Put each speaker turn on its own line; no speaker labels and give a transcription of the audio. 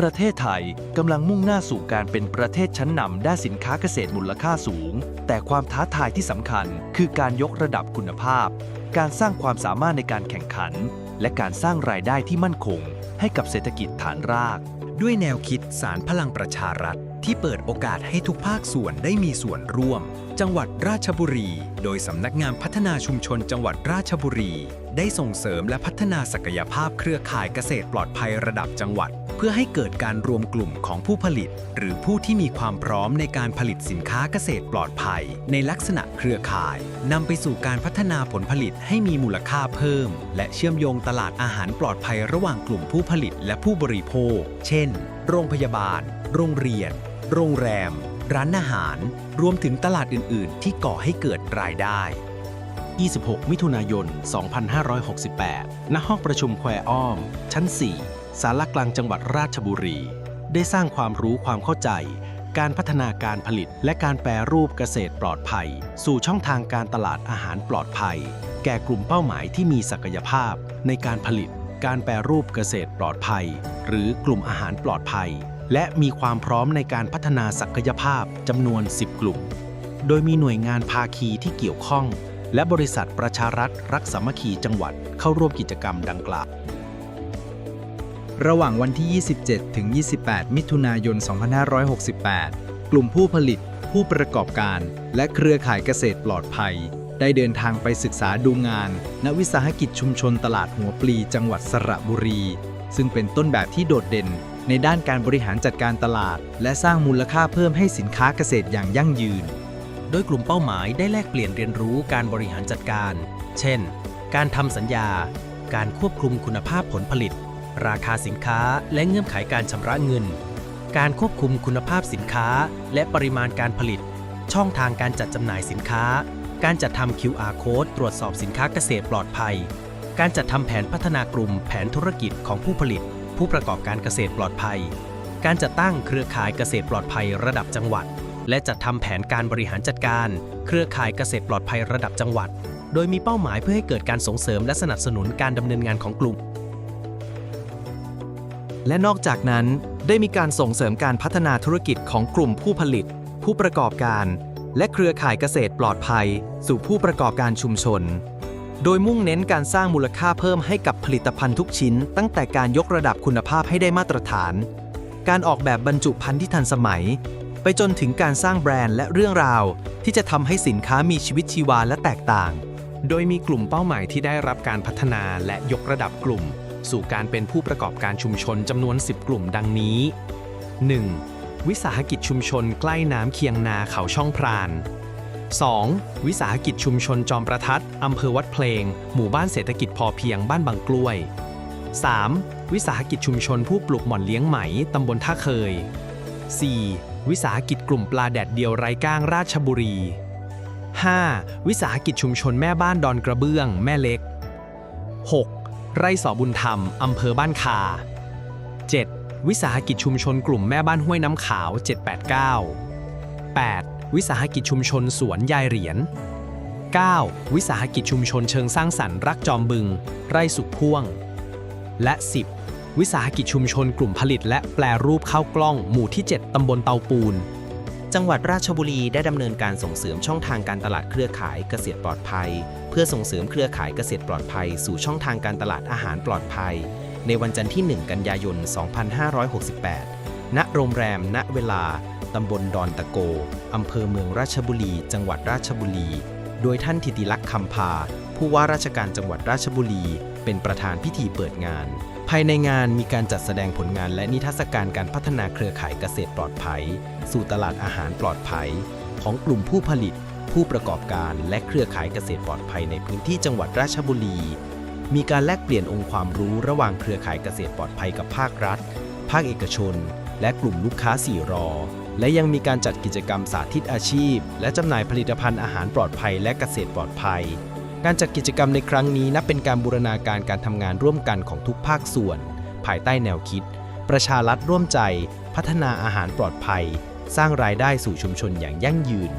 ประเทศไทยกำลังมุ่งหน้าสู่การเป็นประเทศชั้นนำด้านสินค้าเกษตรมูลค่าสูง แต่ความท้าทายที่สำคัญคือการยกระดับคุณภาพ การสร้างความสามารถในการแข่งขัน และการสร้างรายได้ที่มั่นคง ให้กับเศรษฐกิจฐานราก
ด้วยแนวคิดสารพลังประชารัฐ ที่เปิดโอกาสให้ทุกภาคส่วนได้มีส่วนร่วม จังหวัดราชบุรี โดยสำนักงานพัฒนาชุมชนจังหวัดราชบุรี ได้ส่งเสริมและพัฒนาศักยภาพเครือข่ายเกษตรปลอดภัยระดับจังหวัด พื่อให้เกิดการรวมกลุ่มของผู้ผลิต หรือผู้ที่มีความพร้อมในการผลิตสินค้าเกษตรปลอดภัย ในลักษณะเครือข่ายนำไปสู่การพัฒนาผลผลิตให้มีมูลค่าเพิ่ม และเชื่อมโยงตลาดอาหารปลอดภัยระหว่างกลุ่มผู้ผลิตและผู้บริโภค เช่น โรงพยาบาล โรงเรียน โรงแรม ร้านอาหาร รวมถึงตลาดอื่น ๆ ที่ก่อให้เกิดรายได้
26 มิถุนายน 2568 ณ ห้องประชุมแควอ้อม ชั้น 4 สารกลางจังหวัดราชบุรี ได้สร้างความรู้ความเข้าใจ การพัฒนาการผลิตและการแปรรูปเกษตรปลอดภัย สู่ช่องทางการตลาดอาหารปลอดภัย แก่กลุ่มเป้าหมายที่มีศักยภาพ ในการผลิต การแปรรูปเกษตรปลอดภัย หรือกลุ่มอาหารปลอดภัย และมีความพร้อมในการพัฒนาศักยภาพจำนวน 10 กลุ่ม โดยมีหน่วยงานภาคีที่เกี่ยวข้อง และบริษัทประชารัฐรักสามัคคีจังหวัดเข้าร่วมกิจกรรมดังกล่าว
ระหว่างวันที่ 27 ถึง 28 มิถุนายน 2568 กลุ่มผู้ผลิต ผู้ประกอบการ และเครือข่ายเกษตรปลอดภัย ได้เดินทางไปศึกษาดูงาน ณ วิสาหกิจชุมชนตลาดหัวปลีจังหวัดสระบุรี ซึ่งเป็นต้นแบบที่โดดเด่น ในด้านการบริหารจัดการตลาด และสร้างมูลค่าเพิ่มให้สินค้าเกษตรอย่างยั่งยืน
โดยกลุ่มเป้าหมายได้แลกเปลี่ยนเรียนรู้การบริหารจัดการ เช่น การทำสัญญา การควบคุมคุณภาพผลผลิต ราคาสินค้าและเงื่อนไขการชำระเงิน การควบคุมคุณภาพสินค้าและปริมาณการผลิต ช่องทางการจัดจำหน่ายสินค้า การจัดทำ QR code ตรวจสอบสินค้าเกษตรปลอดภัย การจัดทำแผนพัฒนากลุ่มแผนธุรกิจของผู้ผลิต ผู้ประกอบการเกษตรปลอดภัย การจัดตั้งเครือข่ายเกษตรปลอดภัยระดับจังหวัด และจัดทำแผนการบริหารจัดการ เครือข่ายเกษตรปลอดภัยระดับจังหวัด โดยมีเป้าหมายเพื่อให้เกิดการส่งเสริมและสนับสนุนการดำเนินงานของกลุ่ม และนอกจากนั้นได้มีการส่งเสริมการพัฒนาธุรกิจของกลุ่มผู้ผลิต ผู้ประกอบการ และเครือข่ายเกษตรปลอดภัย สู่ผู้ประกอบการชุมชน โดยมุ่งเน้นการสร้างมูลค่าเพิ่มให้กับผลิตภัณฑ์ทุกชิ้น ตั้งแต่การยกระดับคุณภาพให้ได้มาตรฐาน การออกแบบบรรจุภัณฑ์ที่ทันสมัย ไปจนถึงการสร้างแบรนด์และเรื่องราว ที่จะทำให้สินค้ามีชีวิตชีวาและแตกต่าง โดยมีกลุ่มเป้าหมายที่ได้รับการพัฒนาและยกระดับกลุ่ม สู่การเป็นผู้ประกอบการชุมชนจำนวน 10 กลุ่มดังนี้ 1. วิสาหกิจชุมชนใกล้น้ำเคียงนาเขาช่องพราน 2. วิสาหกิจชุมชนจอมประทัดอำเภอวัดเพลง หมู่บ้านเศรษฐกิจพอเพียงบ้านบางกล้วย 3. วิสาหกิจชุมชนผู้ปลูกหม่อนเลี้ยงไหม ตำบลท่าเคย 4. วิสาหกิจกลุ่มปลาแดดเดียวไร้ก้างราชบุรี 5. วิสาหกิจชุมชนแม่บ้านดอนกระเบื้อง แม่เล็ก 6. ไร่สอบุญธรรม อำเภอบ้านคา 7. วิสาหกิจชุมชนกลุ่มแม่บ้านห้วยน้ำขาว 789 8. วิสาหกิจชุมชนสวนยายเหรียญ 9. วิสาหกิจชุมชนเชิงสร้างสรรค์รักจอมบึง ไร่สุขพ่วง และ 10. วิสาหกิจชุมชนกลุ่มผลิตและแปลรูปข้าวกล้อง หมู่ที่ 7 ตำบลเตาปูน
จังหวัดราชบุรีได้ดำเนินการส่งเสริมช่องทางการตลาดเครือข่ายเกษตรปลอดภัย เพื่อส่งเสริมเครือข่ายเกษตรปลอดภัย สู่ช่องทางการตลาดอาหารปลอดภัย ในวันจันทร์ที่ 1 กันยายน 2568 ณ โรงแรม ณ เวลา ตำบลดอนตะโก อำเภอเมืองราชบุรี จังหวัดราชบุรี โดยท่านธิติลักษ์คำพา ผู้ว่าราชการจังหวัดราชบุรี เป็นประธานพิธีเปิดงาน ภายในงานมีการจัดแสดงผลงานและนิทรรศการการพัฒนาเครือข่ายเกษตรปลอดภัย สู่ตลาดอาหารปลอดภัย ของกลุ่มผู้ผลิต ผู้ประกอบการและเครือข่ายเกษตรปลอดภัยในพื้นที่จังหวัดราชบุรี มีการแลกเปลี่ยนองค์ความรู้ระหว่างเครือข่ายเกษตรปลอดภัยกับภาครัฐ ภาคเอกชน และกลุ่มลูกค้า4รอ และยังมีการจัดกิจกรรมสาธิตอาชีพ และจำหน่ายผลิตภัณฑ์อาหารปลอดภัยและเกษตรปลอดภัย การจัดกิจกรรมในครั้งนี้นับเป็นการบูรณาการการทำงานร่วมกันของทุกภาคส่วน ภายใต้แนวคิด ประชารัฐร่วมใจ พัฒนาอาหารปลอดภัย สร้างรายได้สู่ชุมชนอย่างยั่งยืน